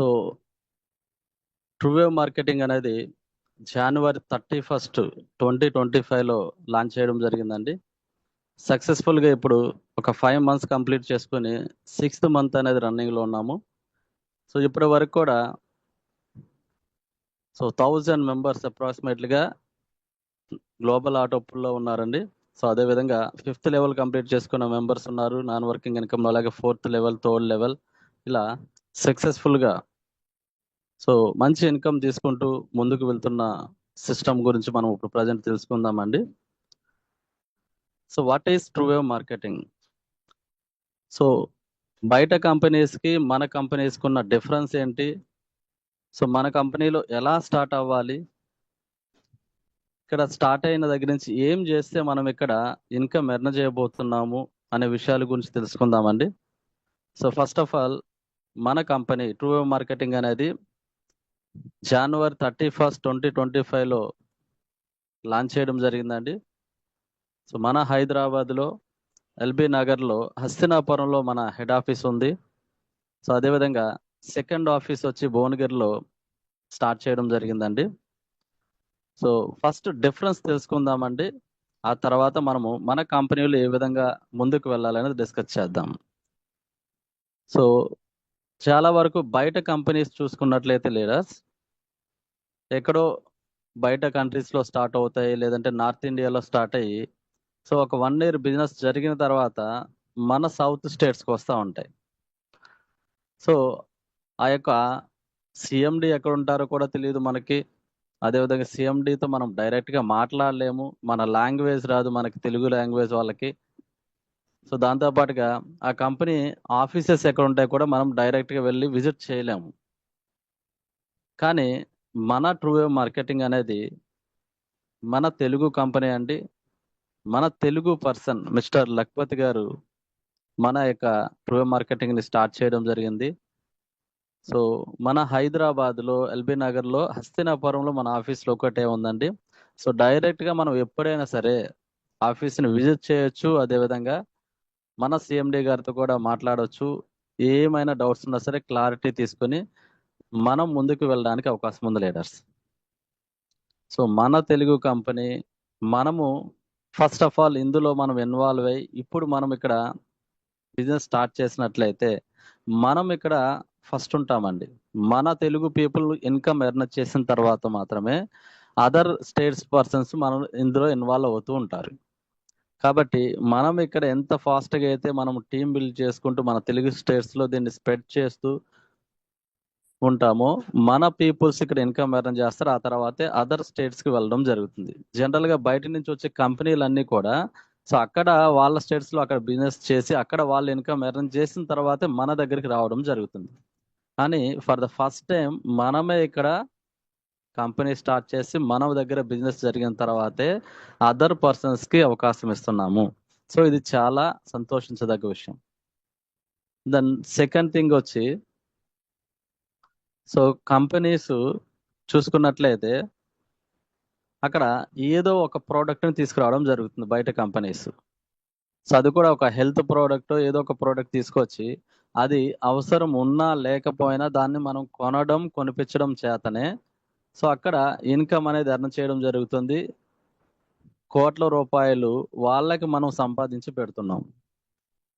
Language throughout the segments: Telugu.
సో ట్రూవేవ్ మార్కెటింగ్ అనేది January thirty first twenty twenty ఫైవ్లో లాంచ్ చేయడం జరిగిందండి. సక్సెస్ఫుల్గా ఇప్పుడు ఒక ఫైవ్ మంత్స్ కంప్లీట్ చేసుకుని సిక్స్త్ మంత్ అనేది రన్నింగ్లో ఉన్నాము. సో ఇప్పటి వరకు కూడా సో థౌజండ్ మెంబర్స్ అప్రాక్సిమేట్లీగా గ్లోబల్ ఆటోపుల్లో ఉన్నారండి. సో అదేవిధంగా ఫిఫ్త్ లెవెల్ కంప్లీట్ చేసుకున్న మెంబర్స్ ఉన్నారు. నాన్ వర్కింగ్ ఇన్కమ్ అలాగే ఫోర్త్ లెవెల్ థర్డ్ లెవెల్ ఇలా సక్సెస్ఫుల్గా సో మంచి ఇన్కమ్ తీసుకుంటూ ముందుకు వెళ్తున్న సిస్టమ్ గురించి మనం ఇప్పుడు ప్రజెంట్ తెలుసుకుందామండి. So what is Truewave marketing? So బయట కంపెనీస్కి మన కంపెనీస్కి ఉన్న డిఫరెన్స్ ఏంటి? సో మన కంపెనీలో ఎలా స్టార్ట్ అవ్వాలి? ఇక్కడ స్టార్ట్ అయిన దగ్గర నుంచి ఏం చేస్తే మనం ఇక్కడ ఇన్కమ్ ఎర్న చేయబోతున్నాము అనే విషయాల గురించి తెలుసుకుందామండి. సో ఫస్ట్ ఆఫ్ ఆల్ మన కంపెనీ ట్రూవేవ్ మార్కెటింగ్ అనేది January thirty first twenty twenty ఫైవ్లో లాంచ్ చేయడం జరిగిందండి. సో మన హైదరాబాద్లో ఎల్బీ నగర్లో హస్తినాపురంలో మన హెడ్ ఆఫీస్ ఉంది. సో అదేవిధంగా సెకండ్ ఆఫీస్ వచ్చి భువనగిరిలో స్టార్ట్ చేయడం జరిగిందండి. సో ఫస్ట్ డిఫరెన్స్ తెలుసుకుందామండి. ఆ తర్వాత మనము మన కంపెనీలు ఏ విధంగా ముందుకు వెళ్ళాలనేది డిస్కస్ చేద్దాం. సో చాలా వరకు బయట కంపెనీస్ చూసుకున్నట్లయితే లీడర్స్ ఎక్కడో బయట కంట్రీస్లో స్టార్ట్ అవుతాయి లేదంటే నార్త్ ఇండియాలో స్టార్ట్ అయ్యి సో ఒక వన్ ఇయర్ బిజినెస్ జరిగిన తర్వాత మన సౌత్ స్టేట్స్కి వస్తూ ఉంటాయి. సో ఆ యొక్క సిఎండి ఎక్కడ ఉంటారో కూడా తెలియదు మనకి. అదేవిధంగా సిఎండితో మనం డైరెక్ట్గా మాట్లాడలేము. మన లాంగ్వేజ్ రాదు మనకి తెలుగు లాంగ్వేజ్ వాళ్ళకి. సో దాంతోపాటుగా ఆ కంపెనీ ఆఫీసెస్ ఎక్కడ ఉంటాయి కూడా మనం డైరెక్ట్గా వెళ్ళి విజిట్ చేయలేము. కానీ మన ట్రూవేవ్ మార్కెటింగ్ అనేది మన తెలుగు కంపెనీ అండి. మన తెలుగు పర్సన్ మిస్టర్ లక్పతి గారు మన యొక్క ట్రూవేవ్ మార్కెటింగ్ని స్టార్ట్ చేయడం జరిగింది. సో మన హైదరాబాద్లో ఎల్బీ నగర్లో హస్తినాపురంలో మన ఆఫీస్లో ఒకటే ఉందండి. సో డైరెక్ట్గా మనం ఎప్పుడైనా సరే ఆఫీస్ని విజిట్ చేయొచ్చు. అదేవిధంగా మన సిఎండి గారితో కూడా మాట్లాడవచ్చు ఏమైనా డౌట్స్ ఉన్నా సరే క్లారిటీ తీసుకొని మనం ముందుకు వెళ్ళడానికి అవకాశం ఉంది లీడర్స్. సో మన తెలుగు కంపెనీ మనము ఫస్ట్ ఆఫ్ ఆల్ ఇందులో మనం ఇన్వాల్వ్ అయ్యి ఇప్పుడు మనం ఇక్కడ బిజినెస్ స్టార్ట్ చేసినట్లయితే మనం ఇక్కడ ఫస్ట్ ఉంటామండి. మన తెలుగు పీపుల్ ఇన్కమ్ ఎర్న్ చేసిన తర్వాత మాత్రమే అదర్ స్టేట్స్ పర్సన్స్ మనం ఇందులో ఇన్వాల్వ్ అవుతూ ఉంటారు. కాబట్టి మనం ఇక్కడ ఎంత ఫాస్ట్గా అయితే మనం టీం బిల్డ్ చేసుకుంటూ మన తెలుగు స్టేట్స్లో దీన్ని స్ప్రెడ్ చేస్తూ ఉంటామో మన పీపుల్స్ ఇక్కడ ఇన్కమ్ ఎర్న్ చేస్తారు. ఆ తర్వాతే అదర్ స్టేట్స్కి వెళ్ళడం జరుగుతుంది. జనరల్గా బయట నుంచి వచ్చే కంపెనీలన్నీ కూడా సో అక్కడ వాళ్ళ స్టేట్స్లో అక్కడ బిజినెస్ చేసి అక్కడ వాళ్ళు ఇన్కమ్ ఎర్న్ చేసిన తర్వాతే మన దగ్గరికి రావడం జరుగుతుంది. కానీ ఫర్ ద ఫస్ట్ టైం మనమే ఇక్కడ కంపెనీ స్టార్ట్ చేసి మన దగ్గర బిజినెస్ జరిగిన తర్వాతే అదర్ పర్సన్స్కి అవకాశం ఇస్తున్నాము. సో ఇది చాలా సంతోషించదగ్గ విషయం. దెన్ సెకండ్ థింగ్ వచ్చి సో కంపెనీస్ చూసుకున్నట్లయితే అక్కడ ఏదో ఒక ప్రోడక్ట్ని తీసుకురావడం జరుగుతుంది బయట కంపెనీస్. సో అది కూడా ఒక హెల్త్ ప్రోడక్ట్ ఏదో ఒక ప్రోడక్ట్ తీసుకొచ్చి అది అవసరం ఉన్నా లేకపోయినా దాన్ని మనం కొనడం కొనిపించడం చేతనే సో అక్కడ ఇన్కమ్ అనేది ఎర్న్ చేయడం జరుగుతుంది. కోట్ల రూపాయలు వాళ్ళకి మనం సంపాదించి పెడుతున్నాం.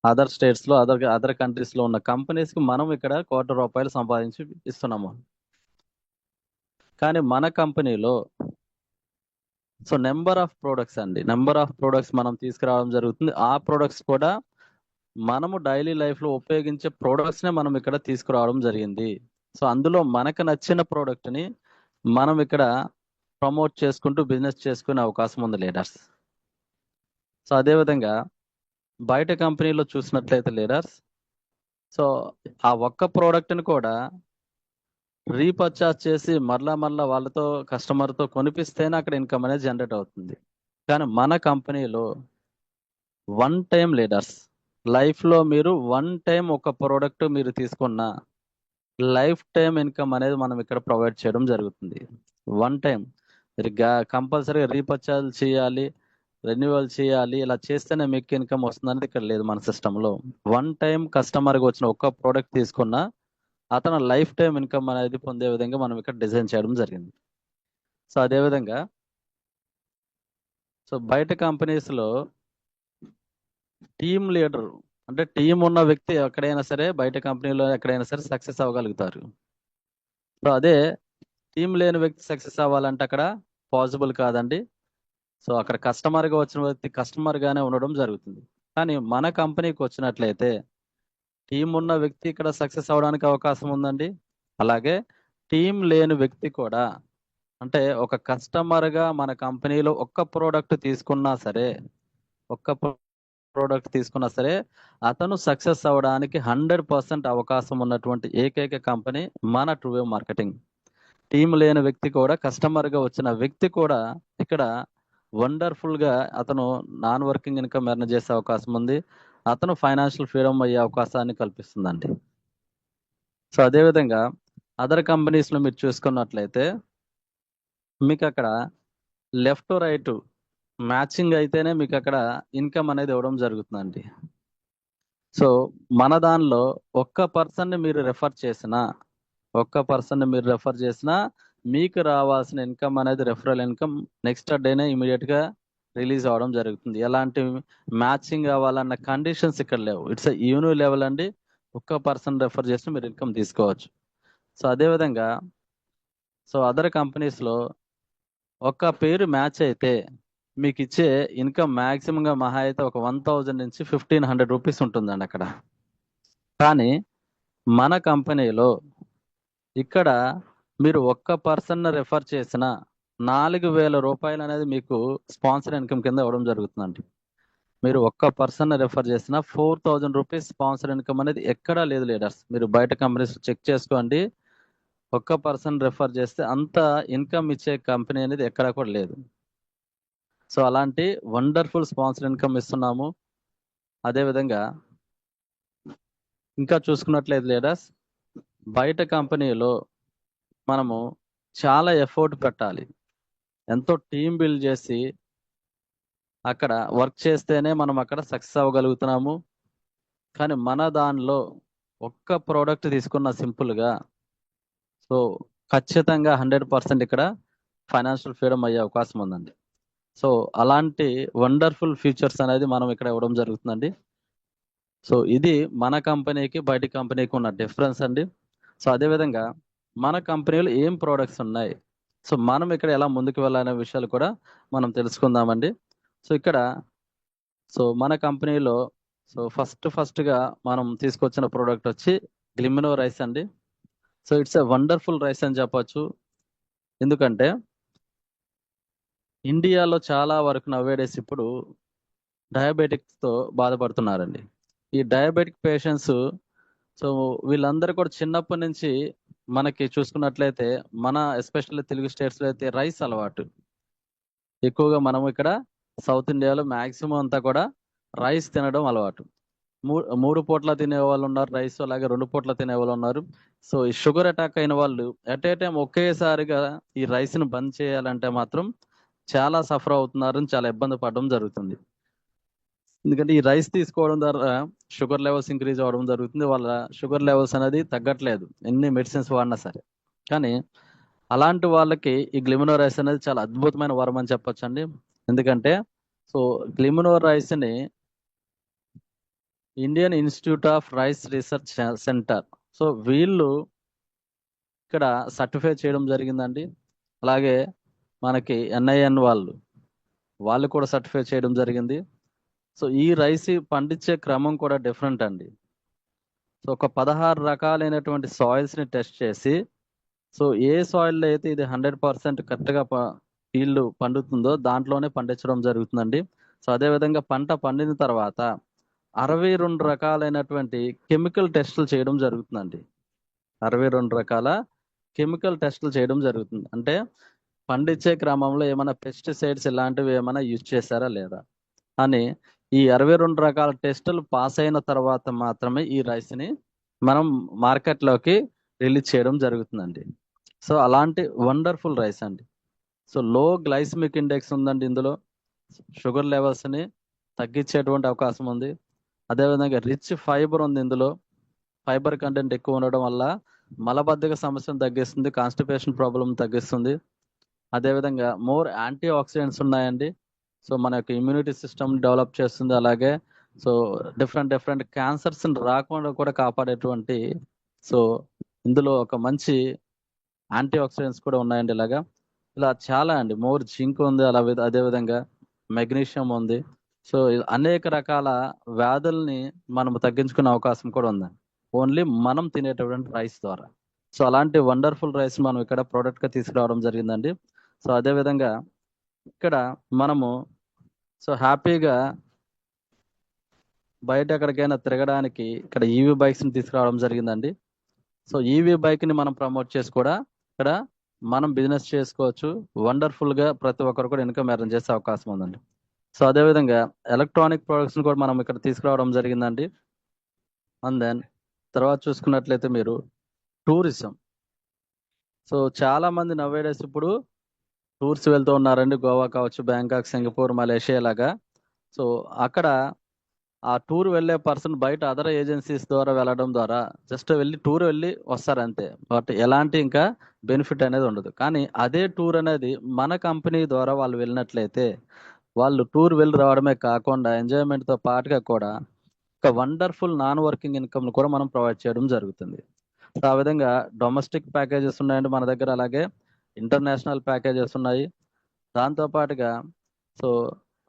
అదర్ స్టేట్స్లో అదర్ అదర్ కంట్రీస్లో ఉన్న కంపెనీస్కి మనం ఇక్కడ కోట్ల రూపాయలు సంపాదించి ఇస్తున్నాము. కానీ మన కంపెనీలో సో నెంబర్ ఆఫ్ ప్రోడక్ట్స్ అండి. నెంబర్ ఆఫ్ ప్రోడక్ట్స్ మనం తీసుకురావడం జరుగుతుంది. ఆ ప్రోడక్ట్స్ కూడా మనము డైలీ లైఫ్లో ఉపయోగించే ప్రోడక్ట్స్నే మనం ఇక్కడ తీసుకురావడం జరిగింది. సో అందులో మనకు నచ్చిన ప్రోడక్ట్ని మనం ఇక్కడ ప్రమోట్ చేసుకుంటూ బిజినెస్ చేసుకునే అవకాశం ఉంది లీడర్స్ సో అదేవిధంగా బయట కంపెనీలో చూసినట్లయితే లీడర్స్ సో ఆ ఒక్క ప్రోడక్ట్ని కూడా రీపర్చార్జ్ చేసి మరలా మరలా వాళ్ళతో కస్టమర్తో కొనిపిస్తేనే అక్కడ ఇన్కమ్ అనేది జనరేట్ అవుతుంది. కానీ మన కంపెనీలో వన్ టైం లీడర్స్ లైఫ్లో మీరు వన్ టైం ఒక ప్రోడక్ట్ మీరు తీసుకున్న లైఫ్ టైం ఇన్కమ్ అనేది మనం ఇక్కడ ప్రొవైడ్ చేయడం జరుగుతుంది. వన్ టైం మీరు కంపల్సరీగా రీపర్చార్జ్ చేయాలి రెన్యువల్ చేయాలి ఇలా చేస్తేనే మీకు ఇన్కమ్ వస్తుంది అనేది ఇక్కడ లేదు మన సిస్టంలో. వన్ టైం కస్టమర్కి వచ్చిన ఒక్క ప్రోడక్ట్ తీసుకున్నా అతను లైఫ్ టైం ఇన్కమ్ అనేది పొందే విధంగా మనం ఇక్కడ డిజైన్ చేయడం జరిగింది. సో అదేవిధంగా సో బయట కంపెనీస్లో టీమ్ లీడర్ అంటే టీం ఉన్న వ్యక్తి ఎక్కడైనా సరే బయట కంపెనీలో ఎక్కడైనా సరే సక్సెస్ అవ్వగలుగుతారు. సో అదే టీం లేని వ్యక్తి సక్సెస్ అవ్వాలంటే అక్కడ పాసిబుల్ కాదండి. సో అక్కడ కస్టమర్గా వచ్చిన వ్యక్తి కస్టమర్గానే ఉండడం జరుగుతుంది. కానీ మన కంపెనీకి వచ్చినట్లయితే టీం ఉన్న వ్యక్తి ఇక్కడ సక్సెస్ అవడానికి అవకాశం ఉందండి. అలాగే టీం లేని వ్యక్తి కూడా అంటే ఒక కస్టమర్గా మన కంపెనీలో ఒక్క ప్రోడక్ట్ తీసుకున్నా సరే ఒక్క ప్రోడక్ట్ తీసుకున్నా సరే అతను సక్సెస్ అవ్వడానికి హండ్రెడ్ పర్సెంట్ అవకాశం ఉన్నటువంటి ఏకైక కంపెనీ మన ట్రూవే మార్కెటింగ్ టీం లేని వ్యక్తి కూడా కస్టమర్గా వచ్చిన వ్యక్తి కూడా ఇక్కడ వండర్ఫుల్గా అతను నాన్ వర్కింగ్ ఇన్కమ్ ఎర్న్ చేసే అవకాశం ఉంది. అతను ఫైనాన్షియల్ ఫ్రీడమ్ అయ్యే అవకాశాన్ని కల్పిస్తుందండి. సో అదేవిధంగా అదర్ కంపెనీస్లో మీరు చూసుకున్నట్లయితే మీకు అక్కడ లెఫ్ట్ రైట్ మ్యాచింగ్ అయితేనే మీకు అక్కడ ఇన్కమ్ అనేది ఇవ్వడం జరుగుతుందండి. సో మన దానిలో ఒక్క పర్సన్ని మీరు రెఫర్ చేసిన ఒక్క పర్సన్ని మీరు రెఫర్ చేసినా మీకు రావాల్సిన ఇన్కమ్ అనేది రెఫరల్ ఇన్కమ్ నెక్స్ట్ డేనే ఇమీడియట్గా రిలీజ్ అవ్వడం జరుగుతుంది. ఎలాంటి మ్యాచింగ్ అవ్వాలన్న కండిషన్స్ ఇక్కడ లేవు. ఇట్స్ యూని లెవెల్ అండి. ఒక్క పర్సన్ రెఫర్ చేసి మీరు ఇన్కమ్ తీసుకోవచ్చు. సో అదేవిధంగా సో అదర్ కంపెనీస్లో ఒక్క పేరు మ్యాచ్ అయితే మీకు ఇచ్చే ఇన్కమ్ మ్యాక్సిమంగా మహా అయితే ఒక వన్ థౌజండ్ నుంచి ఫిఫ్టీన్ హండ్రెడ్ రూపీస్ ఉంటుందండి అక్కడ. కానీ మన కంపెనీలో ఇక్కడ మీరు ఒక్క పర్సన్ రెఫర్ చేసిన నాలుగు వేల రూపాయలు అనేది మీకు స్పాన్సర్ ఇన్కమ్ కింద ఇవ్వడం జరుగుతుందండి. మీరు ఒక్క పర్సన్ రెఫర్ చేసిన four thousand rupees sponsor income అనేది ఎక్కడా లేదు లీడర్స్. మీరు బయట కంపెనీస్ చెక్ చేసుకోండి. ఒక్క పర్సన్ రెఫర్ చేస్తే అంత ఇన్కమ్ ఇచ్చే కంపెనీ అనేది ఎక్కడా కూడా లేదు. సో అలాంటి వండర్ఫుల్ స్పాన్సర్ ఇన్కమ్ ఇస్తున్నాము. అదేవిధంగా ఇంకా చూసుకున్నట్లయితే లీడర్స్ బయట కంపెనీలో మనము చాలా ఎఫర్ట్ పెట్టాలి. ఎంతో టీం బిల్డ్ చేసి అక్కడ వర్క్ చేస్తేనే మనం అక్కడ సక్సెస్ అవ్వగలుగుతున్నాము. కానీ మన దానిలో ఒక్క ప్రోడక్ట్ తీసుకున్న సింపుల్గా సో ఖచ్చితంగా హండ్రెడ్ పర్సెంట్ ఇక్కడ ఫైనాన్షియల్ ఫ్రీడమ్ అయ్యే అవకాశం ఉందండి. సో అలాంటి వండర్ఫుల్ ఫీచర్స్ అనేది మనం ఇక్కడ ఇవ్వడం జరుగుతుందండి. సో ఇది మన కంపెనీకి బయట కంపెనీకి ఉన్న డిఫరెన్స్ అండి. సో అదేవిధంగా మన కంపెనీలో ఏం ప్రోడక్ట్స్ ఉన్నాయి? సో మనం ఇక్కడ ఎలా ముందుకు వెళ్ళాలనే విషయాలు కూడా మనం తెలుసుకుందామండి. సో ఇక్కడ సో మన కంపెనీలో సో ఫస్ట్ ఫస్ట్గా మనం తీసుకొచ్చిన ప్రోడక్ట్ వచ్చి గ్లిమినో రైస్ అండి. So it's a wonderful rice అని చెప్పచ్చు. ఎందుకంటే ఇండియాలో చాలా వరకు నవ్వేడేసి ఇప్పుడు డయాబెటిక్స్తో బాధపడుతున్నారండి. ఈ డయాబెటిక్ పేషెంట్స్ సో వీళ్ళందరూ కూడా చిన్నప్పటి నుంచి మనకి చూసుకున్నట్లయితే మన ఎస్పెషల్లీ తెలుగు స్టేట్స్లో అయితే రైస్ అలవాటు. ఎక్కువగా మనం ఇక్కడ సౌత్ ఇండియాలో మ్యాక్సిమం అంతా కూడా రైస్ తినడం అలవాటు. మూ- మూడు పూట్ల తినే వాళ్ళు ఉన్నారు రైస్ అలాగే రెండు పూట్ల తినే వాళ్ళు ఉన్నారు. సో ఈ షుగర్ అటాక్ అయిన వాళ్ళు ఎట్ ఏ టైం ఒకేసారిగా ఈ రైస్ని బంద్ చేయాలంటే మాత్రం చాలా సఫర్ అవుతున్నారు చాలా ఇబ్బంది పడడం జరుగుతుంది. ఎందుకంటే ఈ రైస్ తీసుకోవడం ద్వారా షుగర్ లెవెల్స్ ఇంక్రీజ్ అవ్వడం జరుగుతుంది. వాళ్ళ షుగర్ లెవెల్స్ అనేది తగ్గట్లేదు. ఎన్ని మెడిసిన్స్ వాడినా సరే. కానీ అలాంటి వాళ్ళకి ఈ గ్లిమినో రైస్ అనేది చాలా అద్భుతమైన వరం అని చెప్పొచ్చండి. ఎందుకంటే సో గ్లిమినో రైస్ని Indian institute of rice research centre. So వీళ్ళు ఇక్కడ సర్టిఫై చేయడం జరిగిందండి. అలాగే మనకి ఎన్ఐఎన్ వాళ్ళు వాళ్ళు కూడా సర్టిఫై చేయడం జరిగింది. సో ఈ రైస్ పండించే క్రమం కూడా డిఫరెంట్ అండి. సో ఒక పదహారు రకాలైనటువంటి సాయిల్స్ని టెస్ట్ చేసి సో ఏ సాయిల్లో అయితే ఇది హండ్రెడ్ పర్సెంట్ కరెక్ట్గా ఫీల్డ్ పండుతుందో దాంట్లోనే పండించడం జరుగుతుందండి. సో అదే విధంగా పంట పండిన తర్వాత అరవై రెండు రకాలైనటువంటి కెమికల్ టెస్టులు చేయడం జరుగుతుందండి. అరవై రెండు రకాల కెమికల్ టెస్టులు చేయడం జరుగుతుంది. అంటే పండించే క్రమంలో ఏమైనా పెస్టిసైడ్స్ ఇలాంటివి ఏమైనా యూజ్ చేశారా లేదా? అని ఈ అరవై రెండు రకాల టెస్టులు పాస్ అయిన తర్వాత మాత్రమే ఈ రైస్ని మనం మార్కెట్లోకి రిలీజ్ చేయడం జరుగుతుందండి. సో అలాంటి వండర్ఫుల్ రైస్ అండి. సో లో గ్లైసమిక్ ఇండెక్స్ ఉందండి ఇందులో. షుగర్ లెవెల్స్ని తగ్గించేటువంటి అవకాశం ఉంది. అదేవిధంగా రిచ్ ఫైబర్ ఉంది ఇందులో. ఫైబర్ కంటెంట్ ఎక్కువ ఉండడం వల్ల మలబద్ధక సమస్యను తగ్గిస్తుంది కాన్స్టిపేషన్ ప్రాబ్లం తగ్గిస్తుంది. అదేవిధంగా మోర్ యాంటీ ఆక్సిడెంట్స్ ఉన్నాయండి. సో మన యొక్క ఇమ్యూనిటీ సిస్టమ్ డెవలప్ చేస్తుంది అలాగే. సో డిఫరెంట్ డిఫరెంట్ క్యాన్సర్స్ రాకుండా కూడా కాపాడేటువంటి సో ఇందులో ఒక మంచి యాంటీ ఆక్సిడెంట్స్ కూడా ఉన్నాయండి ఇలాగా. ఇలా చాలా అండి. మోర్ జింక్ ఉంది అలా అదేవిధంగా అదే విధంగా మెగ్నీషియం ఉంది. సో అనేక రకాల వ్యాధుల్ని మనం తగ్గించుకునే అవకాశం కూడా ఉంది. ఓన్లీ మనం తినేటటువంటి రైస్ ద్వారా. సో అలాంటి వండర్ఫుల్ రైస్ మనం ఇక్కడ ప్రోడక్ట్గా తీసుకురావడం జరిగిందండి. సో అదేవిధంగా ఇక్కడ మనము సో హ్యాపీగా బయట ఎక్కడికైనా తిరగడానికి ఇక్కడ ఈవీ బైక్స్ని తీసుకురావడం జరిగిందండి. సో ఈవీ బైక్ని మనం ప్రమోట్ చేసి కూడా ఇక్కడ మనం బిజినెస్ చేసుకోవచ్చు. వండర్ఫుల్గా ప్రతి ఒక్కరు కూడా ఇన్కమ్ ఎర్న్ చేసే అవకాశం ఉందండి. సో అదే విధంగా ఎలక్ట్రానిక్ ప్రొడక్ట్స్ని కూడా మనం ఇక్కడ తీసుకురావడం జరిగిందండి. అండ్ దెన్ తర్వాత చూసుకున్నట్లయితే మీరు టూరిజం సో చాలా మంది నవ్వేడేస్ ఇప్పుడు టూర్స్ వెళ్తూ ఉన్నారండి. గోవా కావచ్చు బ్యాంకాక్ సింగపూర్ మలేషియా లాగా. సో అక్కడ ఆ టూర్ వెళ్ళే పర్సన్ బయట అదర్ ఏజెన్సీస్ ద్వారా వెళ్ళడం ద్వారా జస్ట్ వెళ్ళి టూర్ వెళ్ళి వస్తారు అంతే. బట్ ఎలాంటి ఇంకా బెనిఫిట్ అనేది ఉండదు. కానీ అదే టూర్ అనేది మన కంపెనీ ద్వారా వాళ్ళు వెళ్ళినట్లయితే వాళ్ళు టూర్ వెళ్ళి రావడమే కాకుండా ఎంజాయ్మెంట్తో పాటుగా కూడా ఒక వండర్ఫుల్ నాన్ వర్కింగ్ ఇన్కమ్ కూడా మనం ప్రొవైడ్ చేయడం జరుగుతుంది. ఆ విధంగా డొమెస్టిక్ ప్యాకేజెస్ ఉన్నాయండి మన దగ్గర. అలాగే ఇంటర్నేషనల్ ప్యాకేజెస్ ఉన్నాయి. దాంతో పాటుగా సో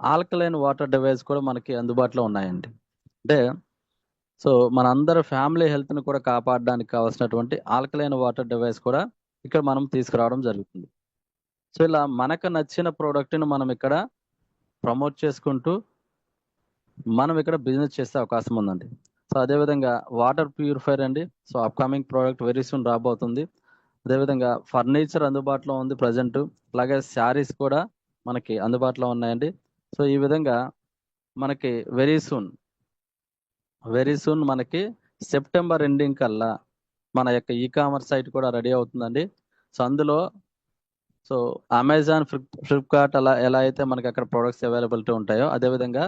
ఆల్కలైన్ వాటర్ డివైస్ కూడా మనకి అందుబాటులో ఉన్నాయండి. అంటే సో మన అందరి ఫ్యామిలీ హెల్త్ని కూడా కాపాడడానికి కావాల్సినటువంటి ఆల్కలైన్ వాటర్ డివైస్ కూడా ఇక్కడ మనం తీసుకురావడం జరుగుతుంది. సో ఇలా మనకు నచ్చిన ప్రోడక్ట్ని మనం ఇక్కడ ప్రమోట్ చేసుకుంటూ మనం ఇక్కడ బిజినెస్ చేసే అవకాశం ఉందండి. సో అదేవిధంగా వాటర్ ప్యూరిఫైర్ అండి. So upcoming product very soon రాబోతుంది. అదేవిధంగా ఫర్నిచర్ అందుబాటులో ఉంది ప్రజెంట్. అలాగే శారీస్ కూడా మనకి అందుబాటులో ఉన్నాయండి. సో ఈ విధంగా మనకి వెరీ సూన్ వెరీ సూన్ మనకి సెప్టెంబర్ ఎండింగ్ కల్లా మన యొక్క ఈ కామర్స్ సైట్ కూడా రెడీ అవుతుందండి. సో అందులో సో అమెజాన్ ఫ్లిప్ ఫ్లిప్కార్ట్ అలా ఎలా అయితే మనకి అక్కడ ప్రొడక్ట్స్ అవైలబిలిటీ ఉంటాయో అదేవిధంగా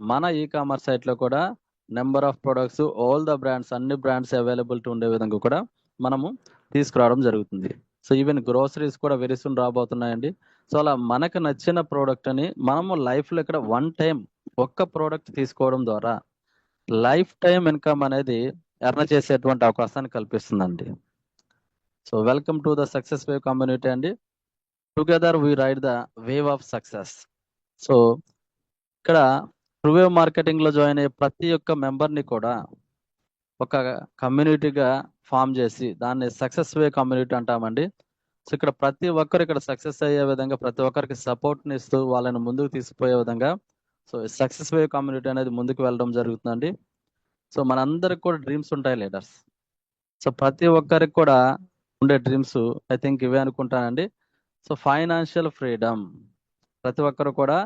మన ఈ కామర్స్ సైట్లో కూడా number of products all the brands అన్ని బ్రాండ్స్ అవైలబిలిటీ ఉండే విధంగా కూడా మనము తీసుకురావడం జరుగుతుంది. సో ఈవెన్ గ్రోసరీస్ కూడా వెరీ సూన్ రాబోతున్నాయండి. సో అలా మనకు నచ్చిన ప్రోడక్ట్ అని మనము లైఫ్లో ఇక్కడ వన్ టైం ఒక్క ప్రోడక్ట్ తీసుకోవడం ద్వారా లైఫ్ టైం ఇన్కమ్ అనేది ఎర్న్ చేసేటువంటి అవకాశాన్ని కల్పిస్తుందండి. So welcome to the success wave community అండి. Together we ride the wave of success so ఇక్కడ ట్రూవేవ్ మార్కెటింగ్లో జాయిన్ అయ్యే ప్రతి ఒక్క మెంబర్ని కూడా ఒక కమ్యూనిటీగా ఫామ్ చేసి దాన్ని సక్సెస్ వే కమ్యూనిటీ అంటామండి. సో ఇక్కడ ప్రతి ఒక్కరు ఇక్కడ సక్సెస్ అయ్యే విధంగా ప్రతి ఒక్కరికి సపోర్ట్ని ఇస్తూ వాళ్ళని ముందుకు తీసుకుపోయే విధంగా సో సక్సెస్ వే కమ్యూనిటీ అనేది ముందుకు వెళ్ళడం జరుగుతుందండి. సో మనందరికి కూడా డ్రీమ్స్ ఉంటాయి లీడర్స్. సో ప్రతి ఒక్కరికి కూడా ఉండే డ్రీమ్స్ ఐ థింక్ ఇవే అనుకుంటానండి. So financial freedom. ప్రతి ఒక్కరు కూడా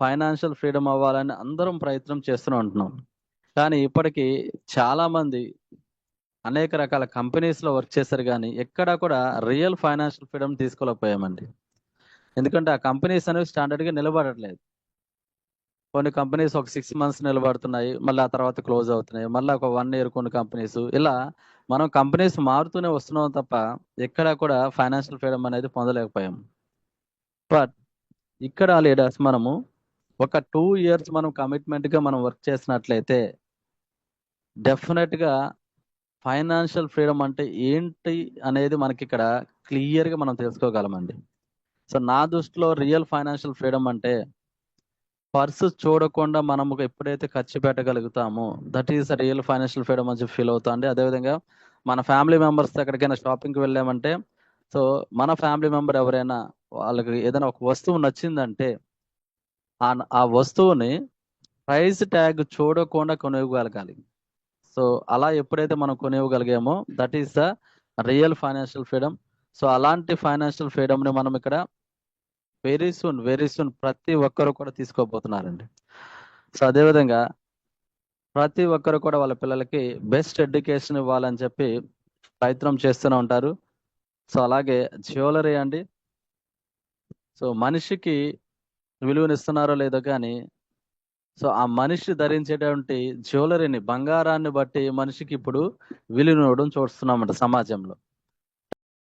ఫైనాన్షియల్ ఫ్రీడమ్ అవ్వాలని అందరం ప్రయత్నం చేస్తూనే ఉంటున్నాం. కానీ ఇప్పటికీ చాలామంది అనేక రకాల కంపెనీస్లో వర్క్ చేశారు కానీ ఎక్కడా కూడా రియల్ ఫైనాన్షియల్ ఫ్రీడమ్ తీసుకోలేకపోయామండి. ఎందుకంటే ఆ కంపెనీస్ అనేవి స్టాండర్డ్గా నిలబడట్లేదు. కొన్ని కంపెనీస్ ఒక సిక్స్ మంత్స్ నిలబడుతున్నాయి మళ్ళీ ఆ తర్వాత క్లోజ్ అవుతున్నాయి మళ్ళీ ఒక వన్ ఇయర్ కొన్ని కంపెనీస్ ఇలా మనం కంపెనీస్ మారుతూనే వస్తున్నాం తప్ప ఎక్కడా కూడా ఫైనాన్షియల్ ఫ్రీడమ్ అనేది పొందలేకపోయాం. బట్ ఇక్కడ లీడర్స్ మనము ఒక టూ ఇయర్స్ మనం కమిట్మెంట్గా మనం వర్క్ చేసినట్లయితే డెఫినెట్గా ఫైనాన్షియల్ ఫ్రీడమ్ అంటే ఏంటి అనేది మనకి ఇక్కడ క్లియర్గా మనం తెలుసుకోగలమండి. సో నా దృష్టిలో రియల్ ఫైనాన్షియల్ ఫ్రీడమ్ అంటే పర్సు చూడకుండా మనం ఎప్పుడైతే ఖర్చు పెట్టగలుగుతామో that is real financial freedom అని ఫీల్ అవుతుంది అదేవిధంగా మన ఫ్యామిలీ మెంబర్స్ ఎక్కడికైనా షాపింగ్కి వెళ్ళామంటే సో మన ఫ్యామిలీ మెంబర్ ఎవరైనా వాళ్ళకి ఏదైనా ఒక వస్తువు నచ్చిందంటే ఆ ఆ వస్తువుని ప్రైస్ ట్యాగ్ చూడకుండా కొనివ్వగలగాలి సో అలా ఎప్పుడైతే మనం కొనివ్వగలిగామో that is the real financial freedom so అలాంటి ఫైనాన్షియల్ ఫ్రీడమ్ని మనం ఇక్కడ వెరీ సూన్ వెరీ సూన్ ప్రతి ఒక్కరు కూడా తీసుకోబోతున్నారండి. సో అదేవిధంగా ప్రతి ఒక్కరు కూడా వాళ్ళ పిల్లలకి బెస్ట్ ఎడ్యుకేషన్ ఇవ్వాలని చెప్పి ప్రయత్నం చేస్తూనే ఉంటారు. సో అలాగే జ్యువెలరీ అండి. సో మనిషికి విలువనిస్తున్నారో లేదో కానీ సో ఆ మనిషి ధరించేటువంటి జ్యువెలరీని బంగారాన్ని బట్టి మనిషికి ఇప్పుడు విలువడం చూస్తున్నామంట సమాజంలో.